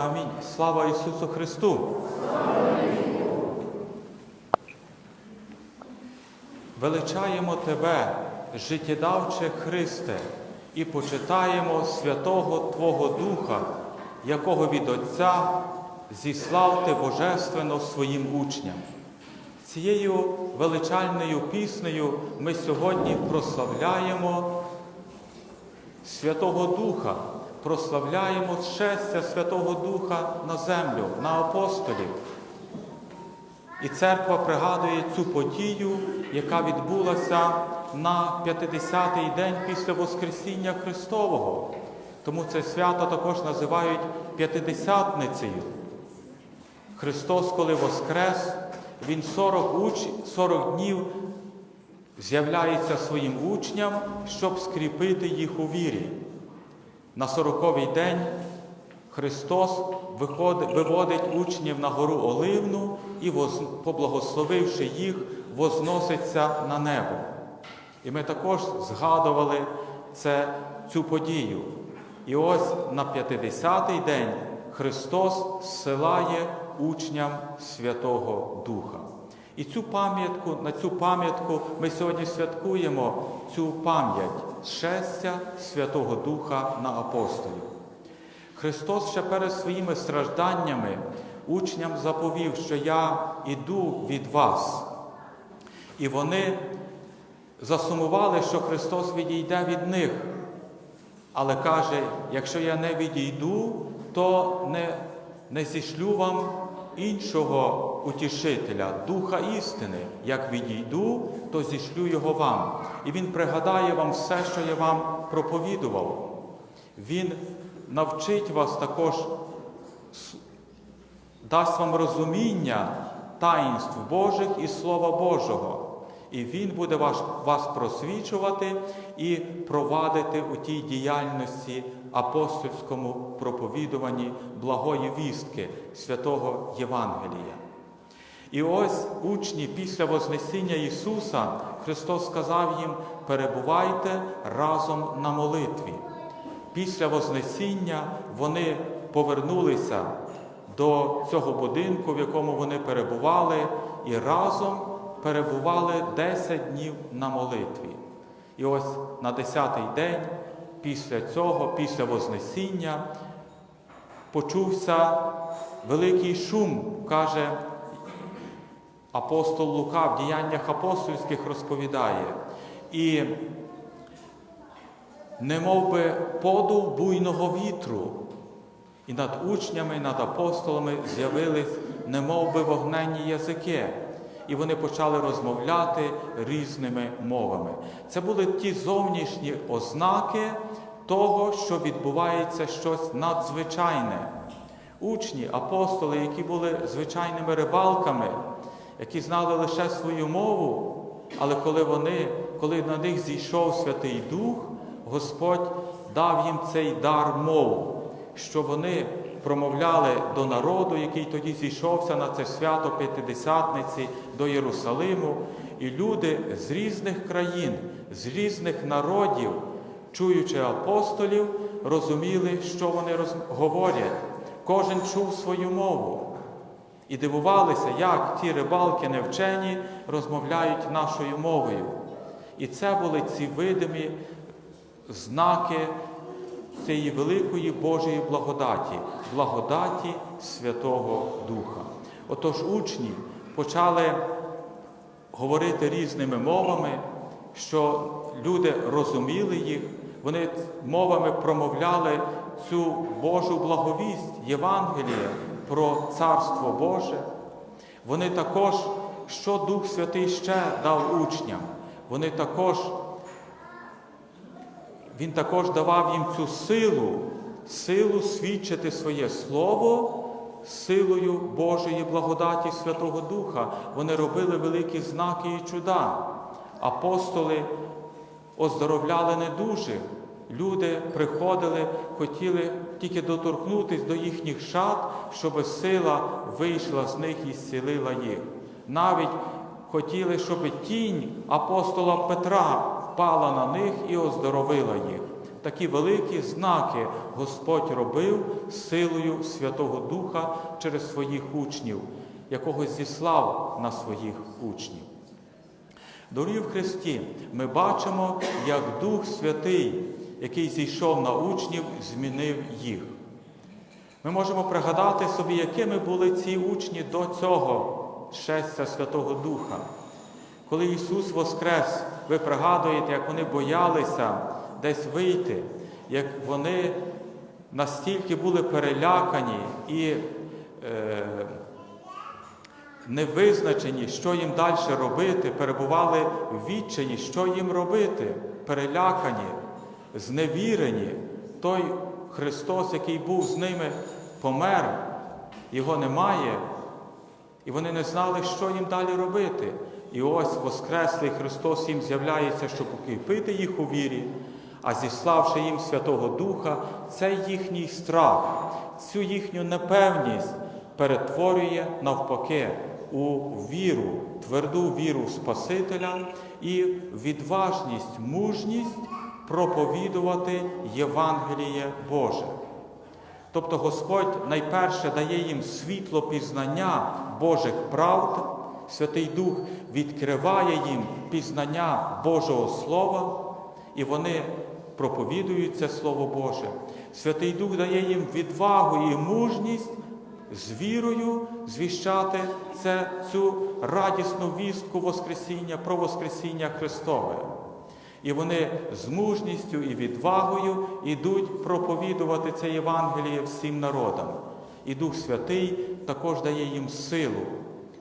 Амінь. Слава Ісусу Христу! Величаємо Тебе, життєдавче Христе, і почитаємо святого Твого Духа, якого від Отця зіслав Ти божественно своїм учням. Цією величальною піснею ми сьогодні прославляємо Святого Духа, прославляємо щастя Святого Духа на землю, на апостолів. І церква пригадує цю подію, яка відбулася на 50-й день після Воскресіння Христового. Тому це свято також називають П'ятидесятницею. Христос, коли воскрес, Він 40, уч... 40 днів з'являється своїм учням, щоб скріпити їх у вірі. На сороковий день Христос виводить учнів на гору Оливну і, поблагословивши їх, возноситься на небо. І ми також згадували це, цю подію. І ось на 50-й день Христос зсилає учням Святого Духа. І цю пам'ятку, на цю пам'ятку ми сьогодні святкуємо цю пам'ять щастя Святого Духа на апостолів. Христос ще перед своїми стражданнями учням заповів, що я іду від вас. І вони засумували, що Христос відійде від них. Але каже, якщо я не відійду, то не, не зішлю вам іншого утішителя, Духа істини. Як відійду, то зішлю його вам. І Він пригадає вам все, що я вам проповідував. Він навчить вас також, дасть вам розуміння таїнств Божих і Слова Божого. І Він буде вас, просвічувати і провадити у тій діяльності апостольському проповідуванні благої вістки святого Євангелія. І ось учні після Вознесіння Ісуса Христос сказав їм: перебувайте разом на молитві. Після Вознесіння вони повернулися до цього будинку, в якому вони перебували, і разом перебували 10 днів на молитві. І ось на 10-й день після цього, після Вознесіння, почувся великий шум, каже апостол Лука в діяннях апостольських розповідає. І не би подув буйного вітру, і над учнями, над апостолами з'явились немов би вогненні язики, і вони почали розмовляти різними мовами. Це були ті зовнішні ознаки того, що відбувається щось надзвичайне. Учні, апостоли, які були звичайними рибалками, які знали лише свою мову, але коли вони, коли на них зійшов Святий Дух, Господь дав їм цей дар мов, що вони промовляли до народу, який тоді зійшовся на це свято П'ятидесятниці до Єрусалиму, і люди з різних країн, з різних народів, чуючи апостолів, розуміли, що вони роз... говорять. Кожен чув свою мову. І дивувалися, як ті рибалки невчені розмовляють нашою мовою. І це були ці видимі знаки цієї великої Божої благодаті, благодаті Святого Духа. Отож учні почали говорити різними мовами, що люди розуміли їх, вони мовами промовляли цю Божу благовість, Євангелія про Царство Боже. Вони також, що Дух Святий ще дав учням, вони також він також давав їм цю силу, силу свідчити своє Слово силою Божої благодаті Святого Духа. Вони робили великі знаки і чуда. Апостоли оздоровляли недужих. Люди приходили, хотіли тільки доторкнутися до їхніх шат, щоб сила вийшла з них і зцілила їх. Навіть хотіли, щоб тінь апостола Петра впала на них і оздоровила їх. Такі великі знаки Господь робив силою Святого Духа через своїх учнів, якого зіслав на своїх учнів. Дорогі в Христі, ми бачимо, як Дух Святий, який зійшов на учнів, змінив їх. Ми можемо пригадати собі, якими були ці учні до цього шестя Святого Духа. Коли Ісус Воскрес, ви пригадуєте, як вони боялися десь вийти, як вони настільки були перелякані і е, невизначені, що їм далі робити, перебували в відчані, що їм робити, перелякані, зневірені. Той Христос, який був з ними, помер, його немає, і вони не знали, що їм далі робити. І ось Воскреслий Христос їм з'являється, щоб укріпити їх у вірі, а зіславши їм Святого Духа, цей їхній страх, цю їхню непевність перетворює навпаки у віру, тверду віру Спасителя і відважність, мужність проповідувати Євангеліє Боже. Тобто Господь найперше дає їм світло пізнання Божих правд, Святий Дух відкриває їм пізнання Божого Слова, і вони проповідують це Слово Боже. Святий Дух дає їм відвагу і мужність з вірою звіщати це, цю радісну вістку Воскресіння про Воскресіння Христове. І вони з мужністю і відвагою йдуть проповідувати це Євангеліє всім народам. І Дух Святий також дає їм силу,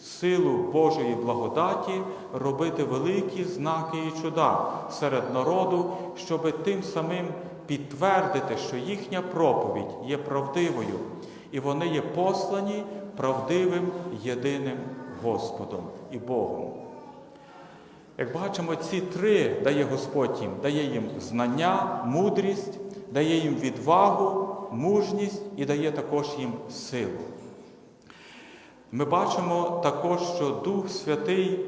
силу Божої благодаті робити великі знаки і чуда серед народу, щоб тим самим підтвердити, що їхня проповідь є правдивою, і вони є послані правдивим єдиним Господом і Богом. Як бачимо, ці три дає Господь їм, дає їм знання, мудрість, дає їм відвагу, мужність і дає також їм силу. Ми бачимо також, що Дух Святий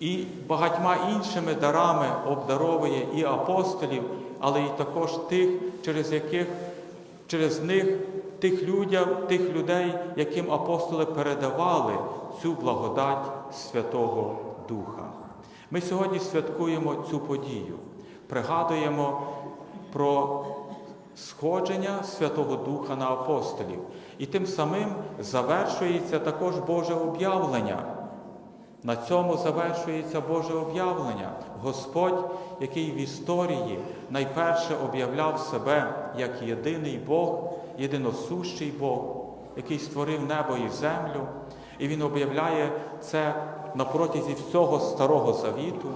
і багатьма іншими дарами обдаровує і апостолів, але і також тих, через яких через них тих людям, тих людей, яким апостоли передавали цю благодать Святого Духа. Ми сьогодні святкуємо цю подію, пригадуємо про сходження Святого Духа на апостолів. І тим самим завершується також Боже об'явлення. На цьому завершується Боже об'явлення. Господь, який в історії найперше об'являв себе як єдиний Бог, єдиносущий Бог, який створив небо і землю, і Він об'являє це на протязі всього Старого Завіту.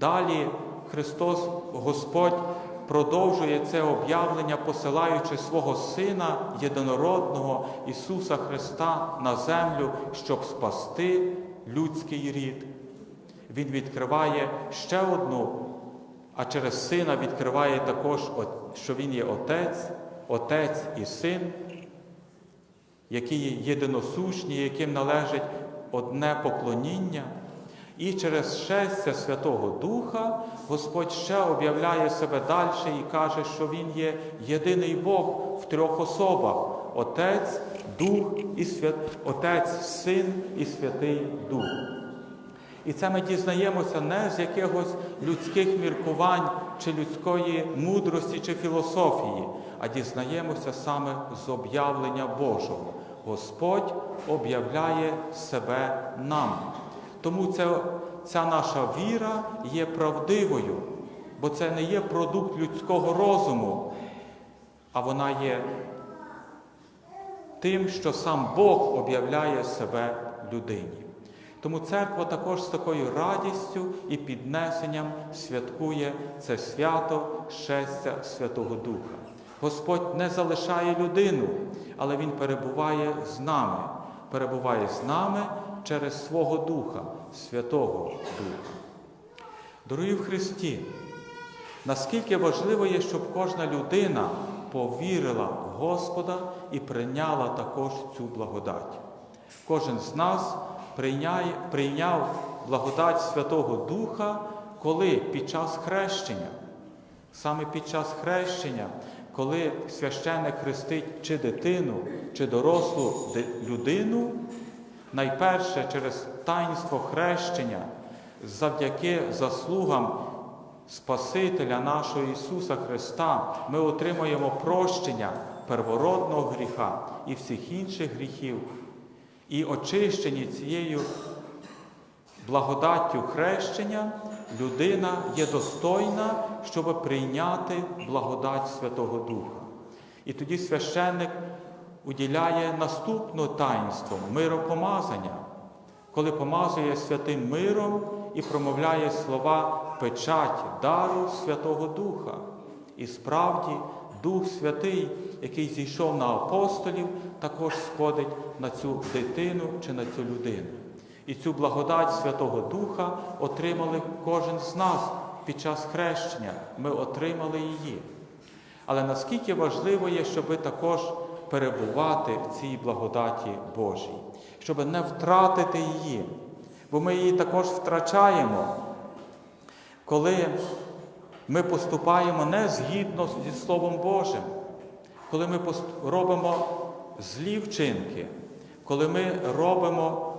Далі Христос Господь продовжує це об'явлення, посилаючи свого Сина єдинородного Ісуса Христа на землю, щоб спасти людський рід. Він відкриває ще одну, а через Сина відкриває також, що Він є Отець, Отець і Син, які є єдиносушні, яким належить одне поклоніння. І через шестя Святого Духа Господь ще об'являє себе далі і каже, що Він є єдиний Бог в трьох особах Отець, Дух і Свят... Отець, Син і Святий Дух. І це ми дізнаємося не з якихось людських міркувань чи людської мудрості чи філософії, а дізнаємося саме з об'явлення Божого. Господь об'являє себе нам. Тому ця, ця наша віра є правдивою, бо це не є продукт людського розуму, а вона є тим, що сам Бог об'являє себе людині. Тому церква також з такою радістю і піднесенням святкує це свято шестя Святого Духа. Господь не залишає людину, але Він перебуває з нами, перебуває з нами через свого Духа, Святого Духа. Дорогі в Христі, наскільки важливо є, щоб кожна людина повірила в Господа і прийняла також цю благодать. Кожен з нас прийняє, прийняв благодать Святого Духа, коли під час хрещення. Саме під час хрещення, коли священник хрестить чи дитину, чи дорослу людину, найперше через таїнство хрещення, завдяки заслугам Спасителя нашого Ісуса Христа, ми отримуємо прощення первородного гріха і всіх інших гріхів, і очищені цією благодаттю хрещення людина є достойна, щоб прийняти благодать Святого Духа. І тоді священник уділяє наступне таїнство миропомазання, коли помазує святим миром і промовляє слова печать дару Святого Духа. І справді Дух Святий, який зійшов на апостолів, також сходить на цю дитину чи на цю людину. І цю благодать Святого Духа отримали кожен з нас під час хрещення. Ми отримали її. Але наскільки важливо є, щоб також перебувати в цій благодаті Божій, щоб не втратити її, бо ми її також втрачаємо, коли ми поступаємо не згідно зі Словом Божим, коли ми робимо злі вчинки, коли ми робимо,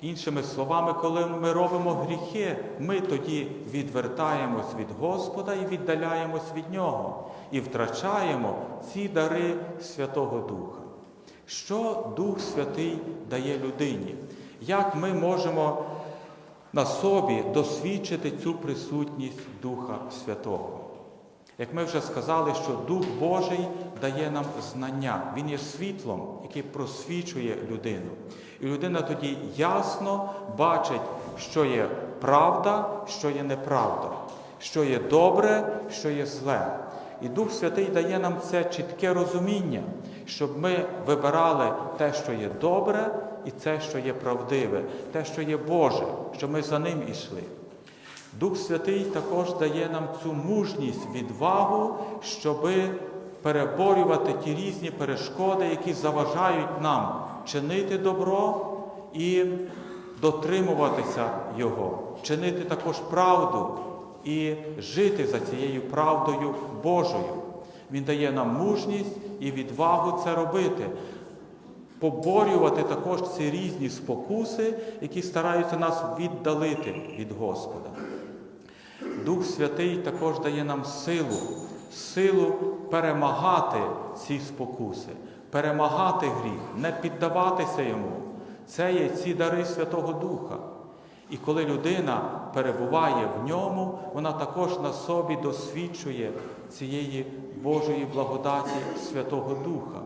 іншими словами, коли ми робимо гріхи, ми тоді відвертаємось від Господа і віддаляємось від Нього, і втрачаємо ці дари Святого Духа. Що Дух Святий дає людині? Як ми можемо на собі досвідчити цю присутність Духа Святого? Як ми вже сказали, що Дух Божий дає нам знання, Він є світлом, яке просвічує людину. І людина тоді ясно бачить, що є правда, що є неправда, що є добре, що є зле. І Дух Святий дає нам це чітке розуміння, щоб ми вибирали те, що є добре, і те, що є правдиве, те, що є Боже, щоб ми за ним ішли. Дух Святий також дає нам цю мужність, відвагу, щоби переборювати ті різні перешкоди, які заважають нам чинити добро і дотримуватися Його, чинити також правду і жити за цією правдою Божою. Він дає нам мужність і відвагу це робити. Поборювати також ці різні спокуси, які стараються нас віддалити від Господа. Дух Святий також дає нам силу, силу перемагати ці спокуси, перемагати гріх, не піддаватися йому. Це є ці дари Святого Духа. І коли людина перебуває в ньому, вона також на собі досвідчує цієї Божої благодаті Святого Духа,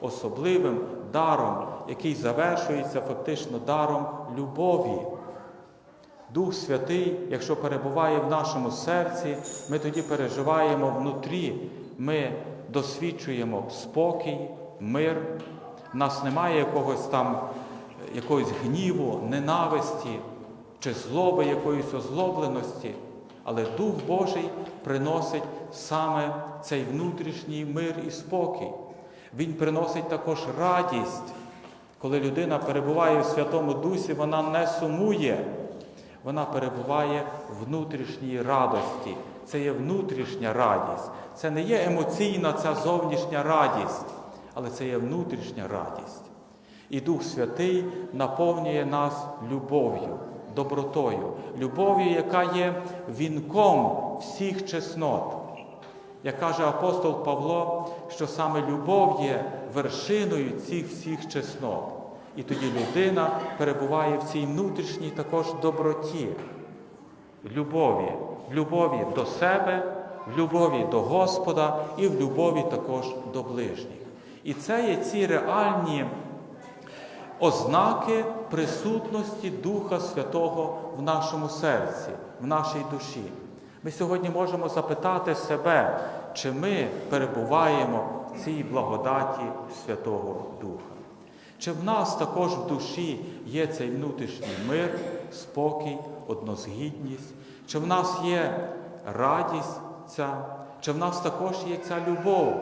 особливим даром, який завершується фактично даром любові. Дух Святий, якщо перебуває в нашому серці, ми тоді переживаємо внутрі, ми досвідчуємо спокій, мир. В нас немає якогось там, якогось гніву, ненависті чи злоби, якоїсь озлобленості. Але Дух Божий приносить саме цей внутрішній мир і спокій. Він приносить також радість. Коли людина перебуває в Святому Дусі, вона не сумує, вона перебуває в внутрішній радості. Це є внутрішня радість. Це не є емоційна ця зовнішня радість, але це є внутрішня радість. І Дух Святий наповнює нас любов'ю, добротою, любов'ю, яка є вінком всіх чеснот. Як каже апостол Павло, що саме любов є вершиною цих всіх чеснот. І тоді людина перебуває в цій внутрішній також доброті, любові, в любові до себе, в любові до Господа і в любові також до ближніх. І це є ці реальні ознаки присутності Духа Святого в нашому серці, в нашій душі. Ми сьогодні можемо запитати себе, чи ми перебуваємо в цій благодаті Святого Духа. Чи в нас також в душі є цей внутрішній мир, спокій, однозгідність? Чи в нас є радість ця, чи в нас також є ця любов?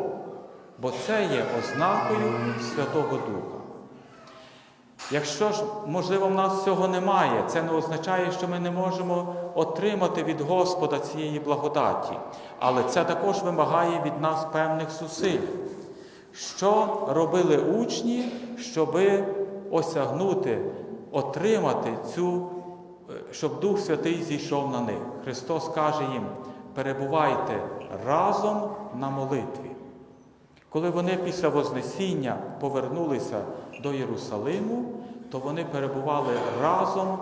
Бо це є ознакою Святого Духа. Якщо ж, можливо, в нас цього немає, це не означає, що ми не можемо отримати від Господа цієї благодаті. Але це також вимагає від нас певних зусиль. Що робили учні, щоби осягнути, отримати цю, е, щоб Дух Святий зійшов на них? Христос каже їм: перебувайте разом на молитві. Коли вони після Вознесіння повернулися до Єрусалиму, то вони перебували разом,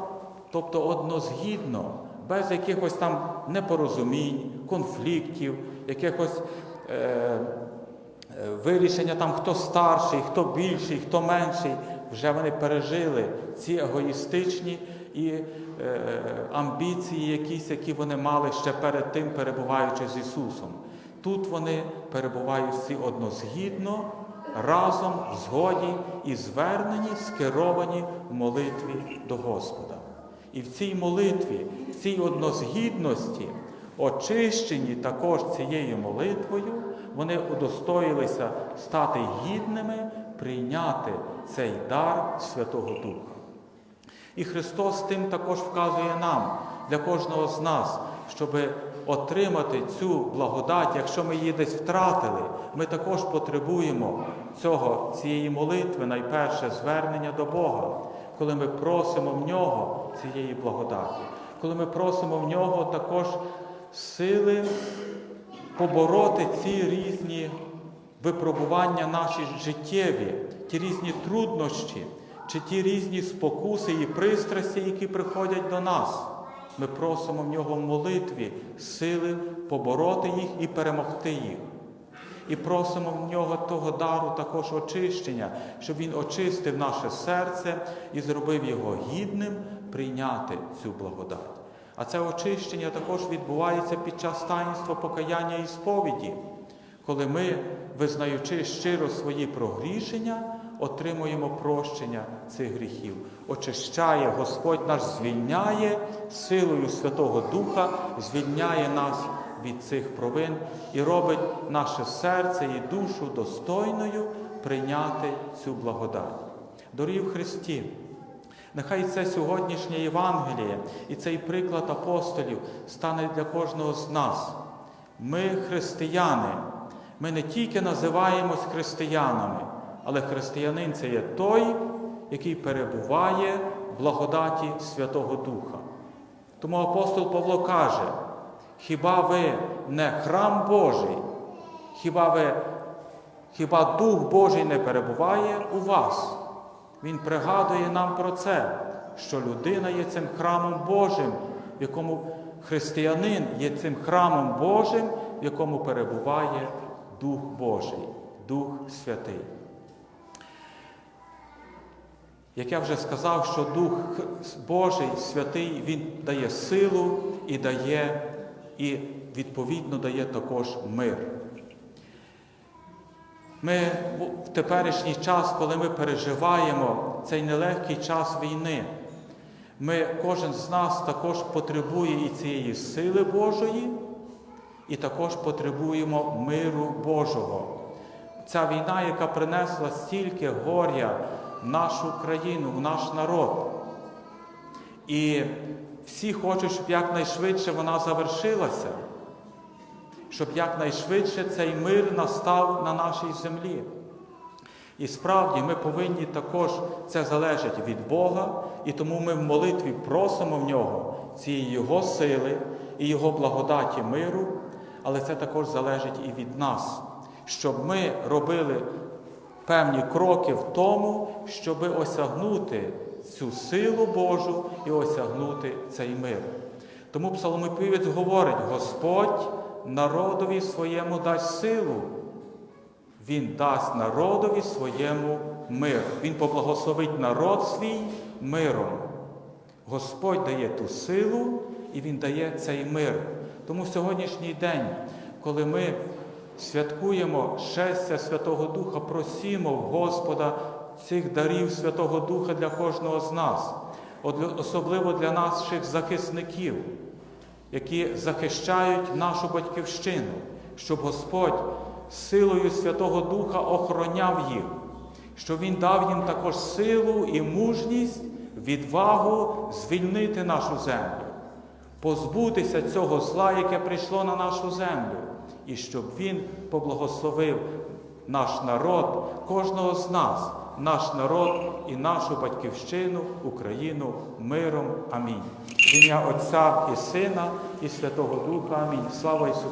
тобто однозгідно, без якихось там непорозумінь, конфліктів, якихось е, вирішення там, хто старший, хто більший, хто менший. Вже вони пережили ці егоїстичні і е, амбіції, якісь, які вони мали ще перед тим, перебуваючи з Ісусом. Тут вони перебувають всі однозгідно, разом, згоді і звернені, скеровані в молитві до Господа. І в цій молитві, в цій однозгідності, очищені також цією молитвою, вони удостоїлися стати гідними прийняти цей дар Святого Духа. І Христос тим також вказує нам, для кожного з нас, щоб отримати цю благодать, якщо ми її десь втратили, ми також потребуємо цього, цієї молитви, найперше звернення до Бога, коли ми просимо в нього цієї благодаті, коли ми просимо в нього також сили побороти ці різні випробування наші життєві, ті різні труднощі, чи ті різні спокуси і пристрасті, які приходять до нас. Ми просимо в нього в молитві сили побороти їх і перемогти їх. І просимо в нього того дару також очищення, щоб він очистив наше серце і зробив його гідним прийняти цю благодать. А це очищення також відбувається під час таїнства покаяння і сповіді, коли ми, визнаючи щиро свої прогрішення, отримуємо прощення цих гріхів. Очищає Господь наш звільняє силою Святого Духа, звільняє нас від цих провин і робить наше серце і душу достойною прийняти цю благодать. Дорогі в Христі! Нехай це сьогоднішнє Євангеліє і цей приклад апостолів стане для кожного з нас. Ми християни. Ми не тільки називаємось християнами, але християнин це є той, який перебуває в благодаті Святого Духа. Тому апостол Павло каже, хіба ви не храм Божий, хіба ви, хіба Дух Божий не перебуває у вас? Він пригадує нам про це, що людина є цим храмом Божим, в якому християнин є цим храмом Божим, в якому перебуває Дух Божий, Дух Святий. Як я вже сказав, що Дух Божий Святий, Він дає силу і дає, і відповідно дає також мир. Ми в теперішній час, коли ми переживаємо цей нелегкий час війни, ми, кожен з нас також потребує і цієї сили Божої, і також потребуємо миру Божого. Ця війна, яка принесла стільки горя в нашу країну, в наш народ. І всі хочуть, щоб якнайшвидше вона завершилася щоб якнайшвидше цей мир настав на нашій землі. І справді ми повинні також, це залежить від Бога, і тому ми в молитві просимо в нього цієї Його сили і Його благодаті миру, але це також залежить і від нас, щоб ми робили певні кроки в тому, щоб осягнути цю силу Божу і осягнути цей мир. Тому псаломопівець говорить: Господь народові своєму дасть силу. Він дасть народові своєму мир. Він поблагословить народ свій миром. Господь дає ту силу і Він дає цей мир. Тому сьогоднішній день, коли ми святкуємо шестя Святого Духа, просімо в Господа цих дарів Святого Духа для кожного з нас, особливо для наших захисників які захищають нашу батьківщину, щоб Господь силою Святого Духа охороняв їх щоб Він дав їм також силу і мужність, відвагу звільнити нашу землю, позбутися цього зла, яке прийшло на нашу землю, і щоб Він поблагословив наш народ, кожного з нас, наш народ і нашу батьківщину, Україну миром. Амінь. В ім'я Отця і Сина, і Святого Духа. Амінь. Слава Ісусу!